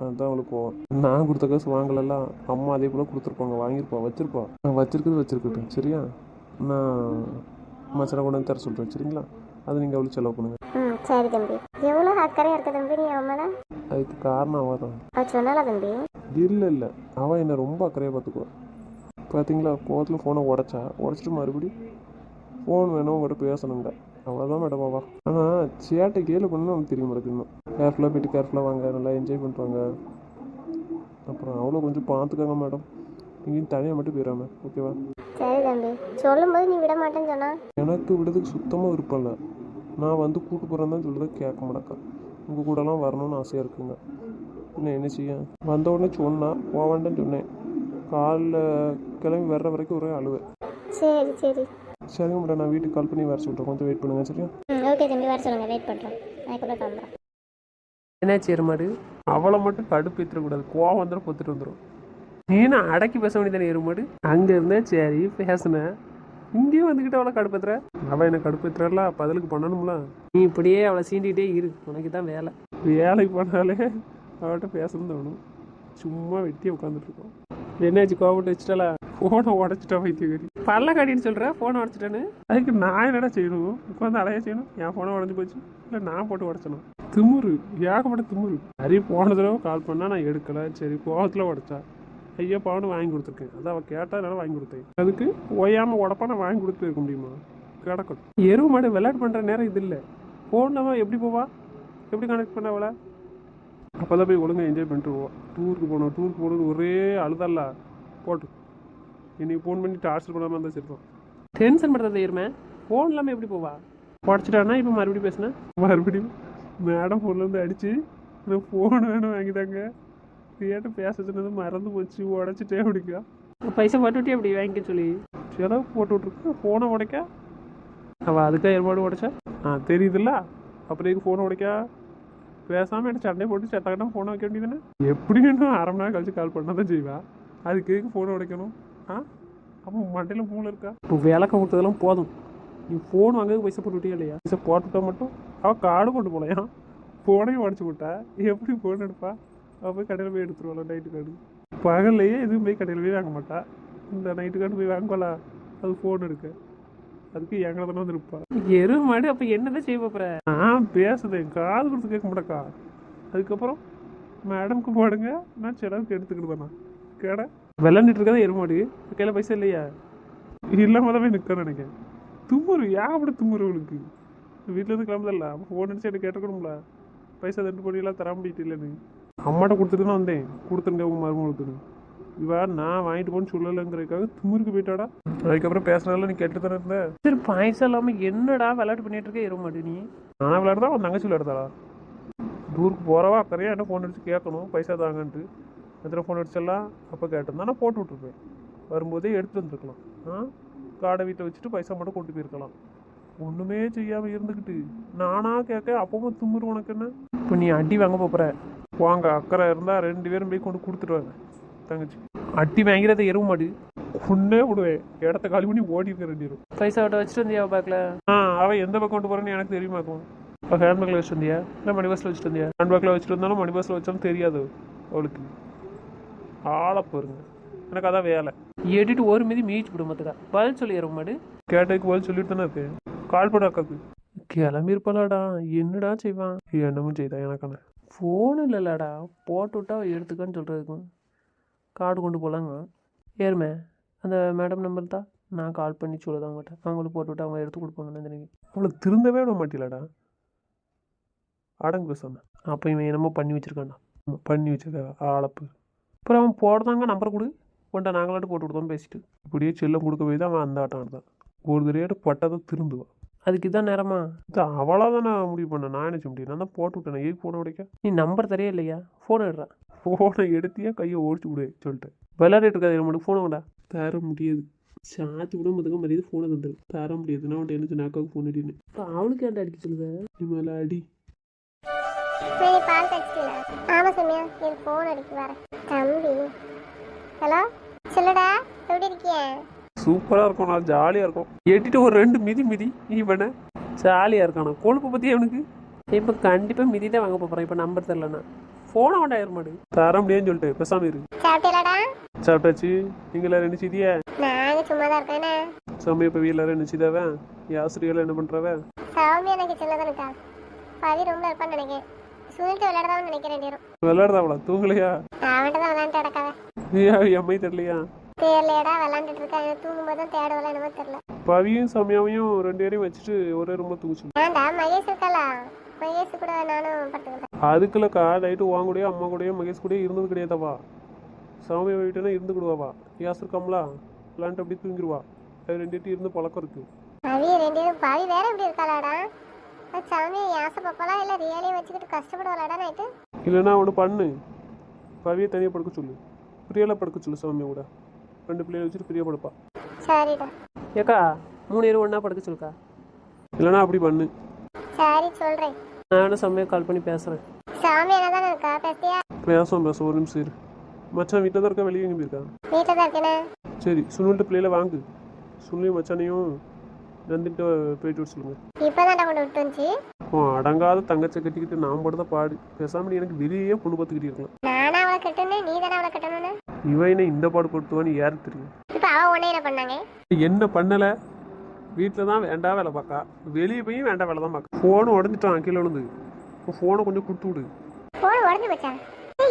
அதுதான் அவளுக்கு கோவம். நான் கொடுத்த காசு வாங்கலல்ல. அம்மா அதே போல் கொடுத்துருப்பாங்க. வாங்கியிருப்பா வச்சிருப்பா. நான் வச்சிருக்கிறது வச்சிருக்கட்டும் சரியா? நான் மசாலா கொண்டு வந்து தர சொல்கிறேன் சரிங்களா? அதை நீங்கள் அவளுக்கு செலவு பண்ணுங்க. ம் சரி தம்பி. எவ்வளோ அக்கறையாக இருக்க தம்பி நீ அவன் மேலே? அதுக்கு காரணம் அவள் தான். அவள் சொன்னாலா தம்பி? இல்லை இல்லை. அவள் என்னை ரொம்ப அக்கறையாக பார்த்துக்குவா பார்த்தீங்களா கோவத்தில் ஃபோனை உடச்சா உடச்சிட்டு மறுபடியும் ஃபோன் வேணும் உங்கள்கிட்ட பேசணுங்க அவ்வளோதான் மேடம் அவா. ஆனால் சேட்டை கேளு பண்ணணும் அவனுக்கு தெரியும் எனக்கு இன்னும். கேர்ஃபுல்லாக போயிட்டு கேர்ஃபுல்லாக வாங்க நல்லா என்ஜாய் பண்ணிட்டு வாங்க. அப்புறம் அவ்வளோ கொஞ்சம் பார்த்துக்கோங்க மேடம் எங்கேயும் தனியாக மட்டும் போயிடாம ஓகேவா சரி தம்பி. சொல்லும்போது நீ விட மாட்டேன்னு சொன்னா? எனக்கு விடுறதுக்கு சுத்தமாக விருப்பம் இல்லை. நான் வந்து கூட்டு போகிறேன்னு தான் சொல்லுறது கேட்க மாட்டேக்கா. உங்கள் கூடலாம் வரணும்னு ஆசையாக இருக்குங்க. பின்ன என்ன செய்ய? வந்த உடனே சொன்னா போவேன்டான்னு சொன்னேன். காலைல கிளம்பி வர்ற வரைக்கும் ஒரே அழுவேன் சரி சரி. சரிங்க மேடம் நான் வீட்டுக்கு கால் பண்ணி வர சொல்கிறேன் கொஞ்சம் வெயிட் பண்ணுங்க சரியா? ஓகே தம்பி. வர சொல்லுங்கள் வெயிட் நான் கூட கிளம்புறேன். என்னாச்சு எருமாடு? அவளை மட்டும் கடுப்பு ஏற்றக்கூடாது கோவம் வந்துடும் பொத்துட்டு வந்துடும் நீனா அடக்கி பேச வேண்டியதானே எருமாடு அங்கே இருந்தே சரி பேசினேன் இங்கேயும் வந்துக்கிட்டு அவளை கடுப்பத்துற? அவள் என்ன கடுப்பத்துறல பதிலுக்கு பண்ணணும்ல நீ இப்படியே அவளை சீண்டிகிட்டே இரு. உனக்கு தான் வேலை. வேலைக்கு போனாலே அவள்கிட்ட பேசணும் தோணும். சும்மா வெட்டி உட்காந்துட்ருக்கோம் என்னாச்சு கோவப்பட்டு வச்சுட்டால ஃபோனை உடச்சிட்டா வைத்தியகாரி பல்ல காட்டின்னு சொல்கிற ஃபோனை உடச்சிட்டேன்னு? அதுக்கு நான் என்னடா செய்யணும்? உட்காந்து அலைய செய்யணும்? என் ஃபோனை உடஞ்சி போச்சு. இல்லை நான் போட்டு உடச்சணும் திமுரு. ஏகப்பட்ட திமுரு. சரி போன தடவை கால் பண்ணால் நான் எடுக்கலை. சரி கோவத்தில் உடச்சா. ஐயா பவுன் வாங்கி கொடுத்துருக்கேன். அதான் அவள் கேட்டால் என்னால் வாங்கி கொடுத்தேன். அதுக்கு ஓயாமல் உடப்பா நான் வாங்கி கொடுத்து இருக்க முடியுமா? கிடக்கும். எருவு மாடு விளையாட்டு பண்ணுற நேரம் இது இல்லை. ஃபோன் எப்படி போவா? எப்படி கனெக்ட் பண்ண அவளை? அப்போ தான் போய் ஒழுங்காக என்ஜாய் பண்ணிட்டு போவோம் டூருக்கு போனோம். டூருக்கு போனது ஒரே அழுதல்ல. போட்டு. இன்னைக்கு ஃபோன் பண்ணி டார்ச்சர் பண்ணாமல் இருந்தால் சரிதான் டென்ஷன் பண்ணுறது இருமே? ஃபோன் இல்லாமல் எப்படி போவா? உடச்சிட்டானா இப்போ மறுபடியும் பேசினேன் மறுபடியும் மேடம் ஃபோன்லேருந்து அடிச்சு எனக்கு ஃபோன் வேணும் வாங்கிதாங்க. கேட்டு பேச சொன்னது மறந்து போச்சு உடச்சிட்டே அப்படிக்கா பைசா போட்டுவிட்டே அப்படி வாங்கிக்க சொல்லி? செலவு போட்டு விட்ருக்கு ஃபோனை உடைக்க. அவள் அதுக்காக ஏற்பாடு உடச்சா? ஆ தெரியுதுல்ல. அப்புறம் எதுக்கு ஃபோனை உடைக்கா? பேசாமல் என்ன சண்டை போட்டு சட்டக்கட்டம் ஃபோனை வைக்க வேண்டியதுன்னு எப்படின்னு அரை மணி நேரம் கழிச்சு கால் பண்ணால் தான் செய்வா. அதுக்கு எதுக்கு ஃபோனை உடைக்கணும்? ஆ? அப்போ மண்டையில் மூளை இருக்கா? இப்போ விளக்கம் கொடுத்ததெல்லாம் போதும். நீ ஃபோன் வாங்க பைசா போட்டு விட்டியா இல்லையா? பைசா போட்டுவிட்டா மட்டும் அவள் கார்டு கொண்டு போலையா? ஃபோனையும் உடச்சி விட்டா? எப்படி ஃபோன் எடுப்பா? அவள் போய் கடையில் போய் எடுத்துருவாள் நைட்டு கார்டு பகல்லையே எதுவும் போய் கடையில் போய் வாங்க மாட்டா. இந்த நைட்டு கார்டு போய் வாங்கலாம் அது ஃபோன் எடுக்க அதுக்கு எங்களை தானே வந்து இருப்பா எரு மாடு அப்போ என்னதான் செய்ய போகிற நான் பேசுதேன் காது கொடுத்து கேட்க மாட்டேக்கா. அதுக்கப்புறம் மேடம்க்கு போடுங்க நான் செலவுக்கு எடுத்துக்கிடுவேண்ணா கடை. விளாண்டுட்டு இருக்கதா எருமாடு கையில் பைசா இல்லையா? இல்லாமல் தான் போய் நிற்க நினைக்கிறேன். தும்முரு. ஏகப்பட்ட தும்முரு அவளுக்கு வீட்டிலேருந்து கிளம்புதல்ல. அப்போ ஃபோன் அடிச்சு எனக்கு கேட்டுக்கணும்ல பைசா ரெண்டு கோடியெல்லாம் தர முடியிட்டு இல்லைன்னு. அம்மாட்ட கொடுத்துட்டு தான் வந்தேன். கொடுத்துருங்க உங்க மருமகளுக்கு இவா நான் வாங்கிட்டு போன்னு சொல்லலைங்கிறதுக்காக தும்முருக்கு போயிட்டாடா. அதுக்கப்புறம் பேசுறதெல்லாம் நீ கேட்டு தானே இருந்த? சரி பாயசம் இல்லாமல் என்னடா விளையாட்டு பண்ணிட்டு இருக்க? ஏற மாட்டே நீ. நான் விளையாடுதா அவன் தங்கச்சி விளையாடுதாடா டூருக்கு போகிறவா அக்கறையா என்ன ஃபோன் அடிச்சு கேட்கணும்? பைசா தாங்கன்ட்டு. எத்தனை ஃபோன் அடிச்செல்லாம் அப்போ கேட்டிருந்தா நான் போட்டு விட்ருப்பேன் வரும்போதே எடுத்து வந்திருக்கலாம். ஆ? காடை வீட்டை வச்சுட்டு பைசா மட்டும் கொண்டு போயிருக்கலாம். ஒன்றுமே செய்யாமல் இருந்துக்கிட்டு நானா கேட்க அப்பவும் தும்முரு உனக்கு என்ன? இப்போ நீ அடி வாங்க போகிற வாங்க அக்கறை இருந்தால் ரெண்டு பேரும் போய் கொண்டு கொடுத்துருவாங்க தங்கச்சி. அடி வாங்கிறத எருவு மாடு. கொன்னே விடுவேன். இடத்த காலி பண்ணி ஓடி இருக்க ரெண்டு பேரும் பைசா விட்ட வச்சுட்டு வந்தியா பார்க்கல ஆ அவன் எந்த பக்கம் கொண்டு போகிறேன்னு எனக்கு தெரியுமாக்கும் இப்போ. ஹேண்ட்பேக்கில் வச்சுட்டு வந்தியா? இல்லை மணி பஸ்ஸில் வச்சுட்டு வந்தியா? ஹேண்ட்பேக்கில் வச்சுட்டு வந்தாலும் மணி பஸ்ஸில் வச்சாலும் தெரியாது அவளுக்கு. ஆளை பாருங்க. எனக்கு அதான் வேலை. எடிட்டு ஒரு மீதி மீச்சு விட மாத்துக்கா பதில் சொல்லி எருவு மாடு. கேட்டதுக்கு பதில் சொல்லிட்டு தானே இருக்கேன். கால் பண்ண அக்காக்கு கிளம்பியிருப்பாளாடா என்னடா செய்வான்? என்னமும் செய்தா எனக்கான. ஃபோன் இல்லைல்லடா. போட்டு விட்டா எடுத்துக்கன்னு சொல்கிறதுக்கும் கார்டு கொண்டு போகலாங்க ஏறுமே. அந்த மேடம் நம்பர் தான். நான் கால் பண்ணி சொல்லுதான் அவங்ககிட்ட. அவங்களுக்கு போட்டு விட்டு அவங்க எடுத்து கொடுப்பாங்கன்னு நந்தினிக்கு அவளை திருந்தவே விட மாட்டீங்களாடா. அடங்கு பேசாம. அப்போ இவன் என்னமோ பண்ணி வச்சிருக்கான்டா. பண்ணி வச்சிருக்க ஆளப்பு. அப்புறம் அவன் போடுறாங்க நம்பர் கொடு. கொண்டா நாங்களாட்டு போட்டு கொடுத்தோம்னு பேசிட்டு. இப்படியே செல்லம் கொடுக்க போய் தான் அவன் அந்த ஆட்டம் ஆடுதான். ஒரு தடையாட்டு பட்டதை திருந்துவான் அதுக்கு இதான் நேரமா? இது அவளாக தான் நான் முடிவு பண்ணேன் நான் என்ன செய்ய முடியும்? நான் தான் போட்டு விட்டேன். ஏன் ஃபோனை உடைக்க? நீ நம்பர் தரையே இல்லையா? ஃபோன் எடுறா. ஃபோனை எடுத்தியா கையை ஓடிச்சு விடு சொல்லிட்டேன் விளையாடிட்டு இருக்காது நம்மளுக்கு ஃபோன் வேண்டா தர முடியாது. சாத்தி விட மதுக்க மரியாதை ஃபோனை தந்துரு. தர முடியாது. நான் அவன்கிட்ட என்ன சொன்ன அக்காவுக்கு ஃபோன் அடின்னு. இப்போ அவளுக்கு ஏன்டா அடிக்க சொல்லுத? நீ மேலே அடி. ஆமாம் சம்யா என் ஃபோன் அடிக்கு வரேன் தம்பி ஹலோ சொல்லுடா எப்படி இருக்கிய சூப்பராக இருக்கும் நான் ஜாலியாக இருக்கும். எட்டிட்டு ஒரு ரெண்டு மிதி மிதி. பண்ண ஜாலியாக இருக்கானா? கொழுப்பு பற்றி அவனுக்கு இப்போ கண்டிப்பாக மிதி தான் வாங்க போகிறேன் இப்போ நம்பர் தெரிலண்ணா ஃபோனை வேண்டாம் ஏறுமாடு தர முடியாதுன்னு சொல்லிட்டு பேசாம இரு. சாப்பிட்டாச்சு. நீங்கள ரெண்டு இருக்கேனே. சமயம் இப்போ வீட்டில் ரெண்டு செய்தாவன் யாசிரியெல்லாம் என்ன பண்ணுறவன் சௌமியா எனக்கு சின்னதானுக்கா பவி ரூமில் இருப்பான்னு நினைக்கிறேன். சுனிட்டு விளையாடதான் நினைக்கிறேன் விளையாடுதாவளா தூங்கலையா? அவன்கிட்ட தான் விளையாண்டு கிடக்காத ஏன் எம்மை தெரியலையா? தெரியலையடா விளையாண்டுட்டு இருக்காங்க தூங்கும்போது தான் தேடுவல என்னமோ தெரியல. பவியும் சமயாவையும் ரெண்டு பேரையும் வச்சுட்டு ஒரே ரூமில் தூங்குச்சு. ஏன்டா மகேஷ் இருக்காளா? மகேஷ் கூட நானும் படுத்துக்கிறேன் அதுக்குள்ளக்கா நைட்டு வாங்க கூடயோ அம்மா கூடயோ மகேஷ் கூடயோ இருந்தது கிடையாதவா? சௌமியா வீட்டுனா இருந்து கொடுவாவா யாஸ் இருக்காமலா விளாண்டு அப்படி தூங்கிடுவா அது ரெண்டு பேர்ட்டும் இருந்து பழக்கம் இருக்கு. பவி ரெண்டு பேரும் பவி வேற எப்படி இருக்காளாடா? சாமியை யாசை பாப்பாளா? இல்லை ரியலையும் வச்சுக்கிட்டு கஷ்டப்படுவாளாடா நைட்டு? இல்லைன்னா ஒன்று பண்ணு. பவியை தனியாக படுக்க சொல்லு. பிரியால படுக்க சொல்லு சௌமியா கூட ரெண்டு பிள்ளைகளை வச்சுட்டு பிரியா படுப்பா. சரிடா. ஏக்கா மூணு பேரும் ஒன்றா படுக்க சொல்லுக்கா. இல்லைன்னா அப்படி பண்ணு. சரி சொல்கிறேன் நான் வேணா செம்மையாக கால் பண்ணி பேசுகிறேன் சாமி என்ன தானே இருக்கா பேசியா பேசுவோம் பேசுவோம் ஒரு நிமிஷம் இரு. மச்சான் வீட்டில் தான் இருக்கா வெளியே எங்கே போயிருக்கா? வீட்டில் தான் இருக்கேனே. சரி சுனில்கிட்ட பிள்ளையில வாங்கு. சுனிலையும் மச்சானையும் நந்திட்ட போயிட்டு வர சொல்லுங்க. இப்போ தான்டா கொண்டு விட்டு வந்துச்சு. உன் அடங்காத தங்கச்சை கட்டிக்கிட்டு நான் படுத்த பாடு. பேசாம நீ எனக்கு வெளியே பொண்ணு பார்த்துக்கிட்டு இருக்கலாம் நானா அவளை கட்டணும் நீ தானே அவளை கட்டணும்னு இவன் என்ன இந்த பாடு படுத்துவான்னு யாருக்கு தெரியும்? இப்போ அவள் உன்னை என்ன பண்ணாங்க? என்ன பண்ணலை? வீட்டில் தான் வேண்டாம் வேலை பார்க்கா வெளியே போய் வேண்டாம் வேலை தான் பார்க்க ஃபோனு உடஞ்சிட்டான் கீழே விழுந்து. இப்போ ஃபோனை கொஞ்சம் கொடுத்து விடு. ஃபோன் உடஞ்சி போச்சா?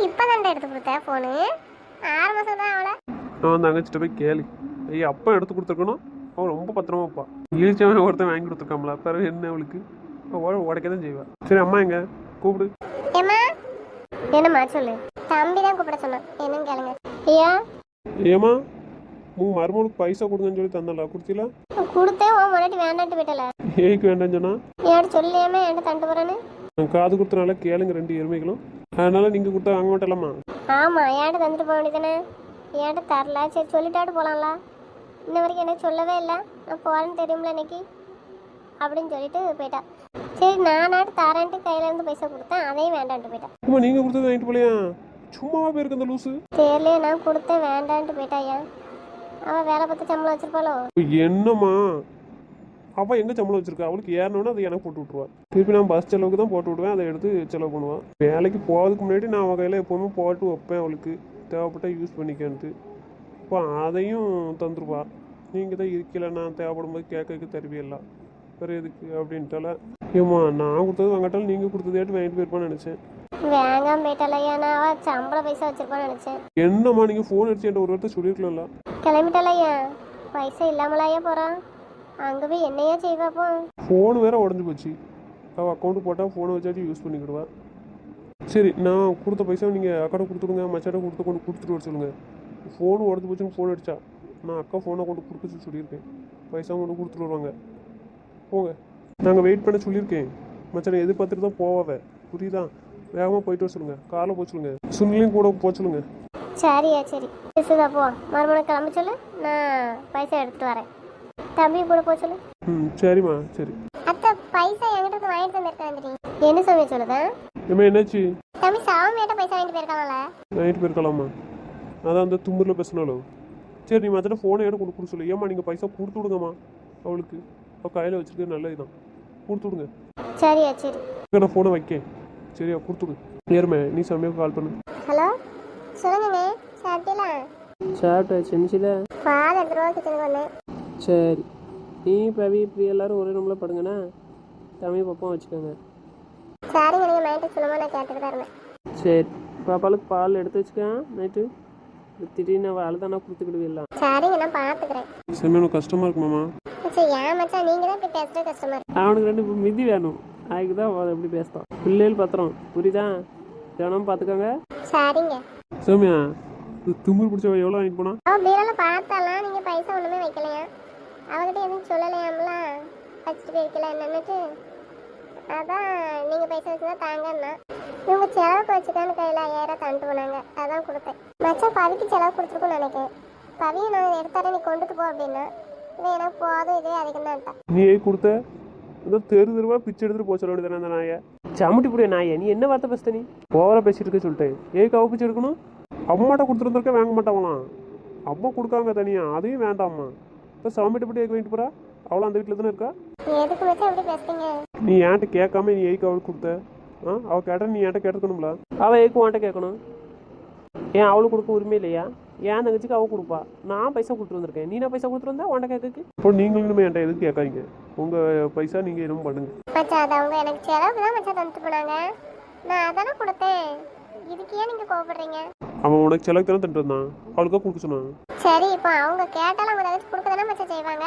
இப்போ தான்டா எடுத்து கொடுத்த ஃபோனு ஆறு மாதம் தான் அவளை தங்கச்சிட்ட போய் கேளு. ஐயா அப்பா எடுத்து கொடுத்துருக்கணும். அவன் ரொம்ப பத்திரமா வைப்பா இழிச்சவன் ஒருத்தன் வாங்கி கொடுத்துருக்காங்களா பிறகு என்ன அவளுக்கு? அவள் உடைக்க தான் செய்வா. சரி அம்மா எங்க? கூப்பிடு. என்னம்மா சொல்லு. தம்பி தான் கூப்பிட சொன்னான். என்னன்னு கேளுங்க. ஐயா. ஏமா உங்க மருமகளுக்கு பைசா கொடுங்கன்னு சொல்லி தந்தல கொடுத்தீங்களா கொடுத்தேன் உன் முன்னாடி வேண்டான்ட்டு விட்டல ஏய்க்கு வேண்டாம் சொன்னா? ஏன்ட்டு சொல்லியாம என்கிட்ட தண்டு போறேன்னு? நான் காது கொடுத்தனால கேளுங்க ரெண்டு எருமைகளும். அதனால நீங்க கொடுத்தா வாங்க மாட்டலாமா ஆமா என்கிட்ட தந்துட்டு போக வேண்டியதானே என்கிட்ட தரல? சரி சொல்லிட்டாட்டு போலாம்ல. இன்ன வரைக்கும் எனக்கு சொல்லவே இல்லை. நான் போறேன்னு தெரியும்ல இன்னைக்கு அப்படின்னு சொல்லிட்டு போயிட்டா. சரி நானாட்டு தரேன்ட்டு கையில இருந்து பைசா கொடுத்தேன். அதையும் வேண்டான்ட்டு போயிட்டான் அம்மா நீங்கள் கொடுத்தது வாங்கிட்டு போலையா? சும்மாவா போயிருக்கு அந்த லூசு. தெரியல நான் கொடுத்தேன் வேண்டான்ட்டு போயிட்டாயா அவள் வேலை பார்த்து சம்பளம் வச்சிருப்பாளோ? என்னம்மா? அவள் எங்கே சம்பளம் வச்சிருக்கா? அவளுக்கு ஏறணும்னா அதை எனக்கு போட்டு விட்ருவா திருப்பி நான் பஸ் செலவுக்கு தான் போட்டு விடுவேன். அதை எடுத்து செலவு பண்ணுவான். வேலைக்கு போகிறதுக்கு முன்னாடி நான் அவள் கையில் எப்போவுமே போட்டு வைப்பேன் அவளுக்கு. தேவைப்பட்டா யூஸ் பண்ணிக்கன்ட்டு. இப்போ அதையும் தந்துருவா. நீங்கள் தான் இருக்கல நான் தேவைப்படும் போது கேட்கறதுக்கு தருவியல்ல வேறு எதுக்கு? அப்படின்ட்டால ஏம்மா நான் கொடுத்தது வாங்கட்டாலும் நீங்கள் கொடுத்ததேட்டு வாங்கிட்டு போயிருப்பான்னு நினச்சேன். வேங்காம போயிட்டாலையா நான் சம்பள பைசா வச்சிருப்பான்னு நினச்சேன் என்னம்மா நீங்கள் ஃபோன் அடிச்சு என்கிட்ட ஒரு வார்த்தை சொல்லியிருக்கலாம்ல கிளம்பிட்டாலையா பைசா இல்லாமலாயா போகிறான் அங்கே போய் என்னையா செய்வாப்போ ஃபோன் வேற உடஞ்சி போச்சு அவள் அக்கௌண்ட்டு போட்டால் ஃபோனை வச்சாச்சும் யூஸ் பண்ணிக்கிடுவா சரி நான் கொடுத்த பைசா நீங்கள் அக்காட்ட கொடுத்துடுங்க மச்சாட்ட கொடுத்து கொண்டு கொடுத்துட்டு வர சொல்லுங்கள் ஃபோன் உடஞ்சி போச்சுன்னு ஃபோன் அடிச்சா நான் அக்கா ஃபோனை கொண்டு கொடுக்க சொல்லியிருக்கேன் பைசா கொண்டு கொடுத்துட்டு வருவாங்க போங்க நாங்கள் வெயிட் பண்ண சொல்லியிருக்கேன் மச்சான் எதிர்பார்த்துட்டு தான் போவாவே புரியுதா வேகமாக போயிட்டு வர சொல்லுங்கள் காரில் போக சொல்லுங்கள் சுனிலையும் கூட போக சொல்லுங்கள் சரியா சரி. சுதா போ. மறுமணம் கிளம்ப சொல்லு. நான் பைசா எடுத்துட்டு வரேன். தம்பி கூட போக சொல்லு. ம் சரிம்மா சரி. அத்தை பைசா என்கிட்ட இருந்து வாங்கிட்டு வந்திருக்கேன் என்ன சொல்லி சொல்லுதேன் ஏம்மா என்னாச்சு? தம்பி சாமியாட்ட பைசா வாங்கிட்டு போயிருக்காங்களா நைட்டு போயிருக்கலாமா? அதான் அந்த தும்முரில் பேசினாலோ. சரி நீ மற்ற ஃபோனை எடுத்து கொடுக்க சொல்லு. ஏம்மா நீங்கள் பைசா கொடுத்து விடுங்கம்மா அவளுக்கு. அவள் கையில் வச்சுருக்க நல்ல இதான் கொடுத்து விடுங்க. சரியா சரி. நான் ஃபோனை வைக்கேன். சரியா கொடுத்து விடு நேர்மை நீ சமயம் கால் பண்ணு. ஹலோ சொல்லுங்கண்ணே சாப்பிட்டீங்களா? சாப்பிட்டாச்சு ரூபா கிச்சனுக்கு வந்தேன் சரி. நீ பவி இப்படி எல்லாரும் ஒரே ரூமில் படுங்கண்ணா. தமிழ் பப்பம் வச்சுக்கோங்க. சரிங்க நீங்கள் மைண்ட் சொல்லுமா நான் கேட்டுட்டு தான் இருந்தேன். சரி. பாப்பாளுக்கு பால் எடுத்து வச்சுக்கேன் நைட்டு. திடீர்னு அவள் அழுதானா கொடுத்துக்கிடுவில்ல சரிங்க நான் பார்த்துக்கிறேன் செம்ம கஷ்டமாக இருக்குமாம்மா சரி ஏன் மச்சான் நீங்கள் தான் இப்படி பேசுகிற கஸ்டமர் அவனுக்கு ரெண்டு மிதி வேணும். அதுக்கு தான் அவள் எப்படி பேசுகிறான் பிள்ளைகள் பத்திரம். புரியுதா? தினம் பார்த்துக்கோங்க. சரிங்க. சாமியா திமிரு பிடிச்சவ எவ்வளோ வாங்கிட்டு போனா? அவன் பீரோல பார்த்தாலாம். நீங்கள் பைசா ஒன்றுமே வைக்கலையா? அவகிட்ட எதுவும் சொல்லலையாம்ல? வச்சுட்டு போயிருக்கல என்னன்னுட்டு. அதான் நீங்கள் பைசா வச்சுருந்தா தாங்கன்னா. இவங்க செலவுக்கு வச்சுக்கான்னு கையில் ஐயாயிரம் தந்துட்டு போனாங்க. அதான் கொடுத்தேன். மச்சான் பவிக்கு செலவு கொடுத்துருக்குன்னு நினைக்கிறேன். பவியை நான் எடுத்தாரேன் நீ கொண்டுட்டு போ அப்படின்னா. இது எனக்கு போதும் இதே அதிகம் தான் நீ கொடுத்த? இந்த தெரு தெருவா பிச்சை எடுத்துட்டு போக சொல்ல வேண்டியதானே அந்த நாயை. சமுட்டி புடிய நாயை நீ என்ன வார்த்தை பேசுத நீ? ஓவரா பேசிட்டு இருக்க சொல்லிட்டேன் ஏன் கவு பிச்சை எடுக்கணும்? அம்மாட்ட கொடுத்துருந்துருக்க வாங்க மாட்டாங்களாம். அம்மா கொடுக்காங்க தனியா அதையும் வேண்டாம்மா. இப்போ சமையட்டு ஏக்க வாங்கிட்டு போறா? அவளும் அந்த வீட்டில் தானே இருக்கா? நீ ஏன்ட்ட கேட்காம நீ ஏய்க்கு அவளுக்கு கொடுத்த? ஆ? அவள் கேட்டா நீ ஏன்ட்ட கேட்டுக்கணும்ல? அவள் ஏக்கு உன்ட்ட கேட்கணும்? ஏன் அவளுக்கு கொடுக்க உரிமை இல்லையா? ஏன் தங்கச்சிக்கு அவள் கொடுப்பா. நான் பைசா கொடுத்துட்டு வந்திருக்கேன். நீ நான் பைசா கொடுத்துட்டு வந்தா? உன்ட்ட கேட்கக்கு இப்போ நீங்களும் என்கிட்ட எதுக்கு கேட்காதீங்க. உங்கள் பைசா நீங்கள் எதுவும் பண்ணுங்க. மச்சான் அது அவங்க எனக்கு செலவுக்கு தான் மச்சான் தந்துட்டு போனாங்க. நான் அதானே கொடுத்தேன். இதுக்கு ஏன் நீங்கள் கோவப்படுறீங்க? அவன் உனக்கு செலவு தானே தந்துட்டு வந்தான். அவளுக்கா கொடுக்க சொன்னான். சரி இப்போ அவங்க கேட்டாலும் அவங்க ஏதாச்சும் கொடுக்க தானே மச்சான் செய்வாங்க?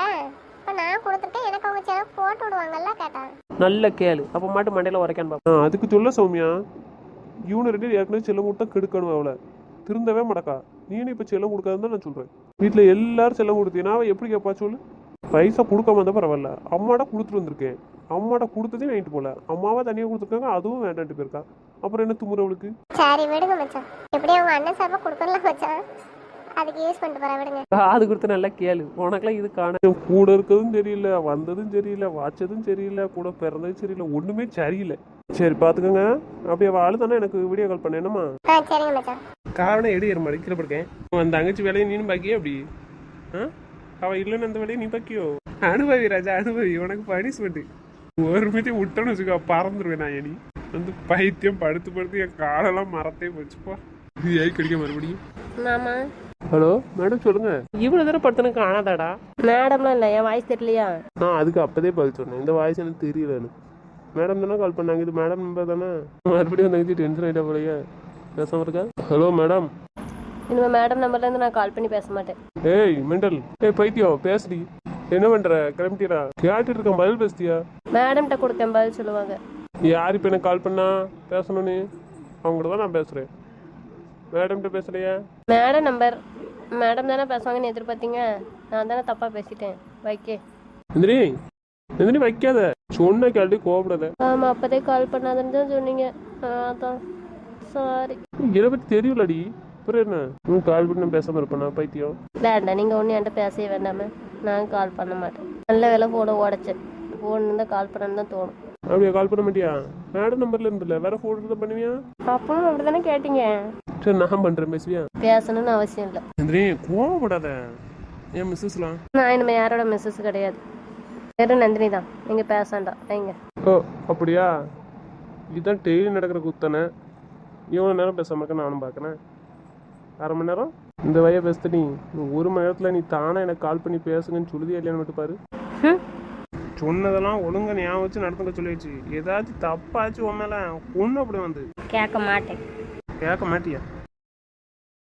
இப்போ நான் கொடுத்துருக்கேன் எனக்கு அவங்க செலவு போட்டு விடுவாங்கல்ல கேட்டான். நல்ல கேளு. அப்போ மட்டும் மண்டையில் உரைக்கான்னு பாப்பா அதுக்கு சொல்ல சௌமியா. இவனு ரெண்டு ஏற்கனவே செல்லம் கொடுத்தா கெடுக்கணும் அவளை. திருந்தவே மாட்டக்கா. நீனு இப்போ செல்லம் கொடுக்காதுன்னு தான் நான் சொல்கிறேன் வீட்டில் எல்லாரும் செல்லம் கொடுத்தீங்கன்னா அவள் எப்படி கேட்பா சொல்லு? பைசா கொடுக்காம இருந்தால் பரவாயில்ல. அம்மாட்ட கொடுத்துட்டு வந்திருக்கேன். அம்மாட்ட கொடுத்ததையும் வாங்கிட்டு போல. அம்மாவா தனியாக கொடுத்துருக்காங்க அதுவும் வேண்டான்ட்டு போயிருக்கா அப்புறம் என்ன துமுற அவளுக்கு? சரி விடுங்க மச்சான். எப்படி அவங்க அண்ணன் சார்பாக கொடுக்கல மச்சான். அதுக்கு யூஸ் பண்ணிட்டு போகிறேன் விடுங்க. காது கொடுத்து நல்லா கேளு. உனக்கெல்லாம் இது காண என் கூட இருக்கிறதும் தெரியல வந்ததும் சரியில்லை வாச்சதும் சரியில்லை கூட பிறந்ததும் சரியில்லை ஒன்றுமே சரியில்லை. சரி பார்த்துக்கோங்க அப்படியே அவள் அழுதானே? எனக்கு வீடியோ கால் பண்ண என்னம்மா? ஆ சரிங்க மச்சான். காரணம் எடு ஏறுமா கீழே படுக்கேன் உன் தங்கச்சி வேலையை நீனும் பாக்கியா அப்படி? ஆ? அவள் இல்லைன்னு அந்த வேலையை நீ பாக்கியோ? அனுபவி ராஜா அனுபவி. உனக்கு பனிஷ்மெண்ட் ஒரு மீட்டி விட்டோன்னு வச்சுக்கோ பறந்துருவேன் நான் இனி வந்து பைத்தியம் படுத்து படுத்து என் காலெல்லாம் மரத்தே போச்சுப்பா இது ஏய் கடிக்க மறுபடியும் மாமா. ஹலோ மேடம் சொல்லுங்க. இவ்வளோ தூரம் படுத்தனுக்கு காணாதாடா? மேடம்லாம் இல்லை என் வாய்ஸ் தெரியலையா? நான் அதுக்கு அப்போதே பதில் சொன்னேன். இந்த வாய்ஸ் எனக்கு தெரியலன்னு மேடம் தானே கால் பண்ணாங்க? இது மேடம் நம்பர் தானே? மறுபடியும் தங்கச்சி டென்ஷன் ஆகிட்டா போலயே. பேசாம இருக்கா. ஹலோ மேடம் இனிமேல் மேடம் நம்பர்லேருந்து நான் கால் பண்ணி பேச மாட்டேன். ஏய் மெண்டல். ஏய் பைத்தியம் பேசுடி. என்ன பண்ற? கிளம்பிட்டீரா கேட்டுட்டு இருக்கேன் பதில் பேசுதியா மேடம்கிட்ட கொடுத்தேன் பதில் சொல்லுவாங்க. யார் இப்போ எனக்கு கால் பண்ணா? பேசணும்னு அவங்கள்ட்ட தான் நான் பேசுகிறேன் மேடம்கிட்ட பேசுறியா மேடம் நம்பர் மேடம் தானே பேசுவாங்கன்னு எதிர்பார்த்தீங்க. நான் தானே தப்பாக பேசிட்டேன். வைக்கே எந்திரி எந்திரி வைக்காத. சொன்ன கேள்வி கோவப்படாத. ஆமாம் அப்போதே கால் பண்ணாதுன்னு தான் சொன்னீங்க. அதான். சாரி இதை பற்றி தெரியலடி அப்புறம் என்ன? உன் கால் பண்ணி நான் பேசாமல் இருப்பேன் பைத்தியம்? வேண்டாம் நீங்கள் ஒன்றும் என்கிட்ட பேசவே வேண்டாமே. நான் கால் பண்ண மாட்டேன். நல்ல வேலை ஃபோனை உடச்சேன். ஃபோன் இருந்தால் கால் பண்ணணும்னு தான் தோணும். அப்படியா கால் பண்ண மாட்டியா? மேடம் நம்பர்ல இருந்தில்ல வேற ஃபோன் தான் பண்ணுவியா? அப்பவும் அப்படி தானே கேட்டீங்க. சரி நான் பண்ணுறேன் பேசுவியா? பேசணும்னு அவசியம் இல்லை. நந்தினி கோவப்படாத. ஏன் மிஸ்ஸஸ்லாம் நான் இனிமேல் யாரோட மிஸ்ஸஸ் கிடையாது. வெறும் நந்தினி தான். நீங்கள் பேசாண்டா வைங்க. ஓ அப்படியா? இதுதான் டெய்லி நடக்கிற குத்தனை எவ்வளோ நேரம் பேசாம இருக்க நானும் பார்க்குறேன். அரை மணி நேரம்? இந்த வய பேசுத நீ ஒரு மணி நேரத்தில் நீ தானே எனக்கு கால் பண்ணி பேசுங்கன்னு சொல்லுதியா இல்லையான்னு மட்டும் பாரு. சொன்னதெல்லாம் ஒழுங்கா ஞாபகம் வச்சு நடத்துங்க சொல்லிடுச்சு ஏதாச்சும் தப்பாச்சு உன் மேலே ஒன்று அப்படி வந்து. கேட்க மாட்டேன். கேட்க மாட்டியா?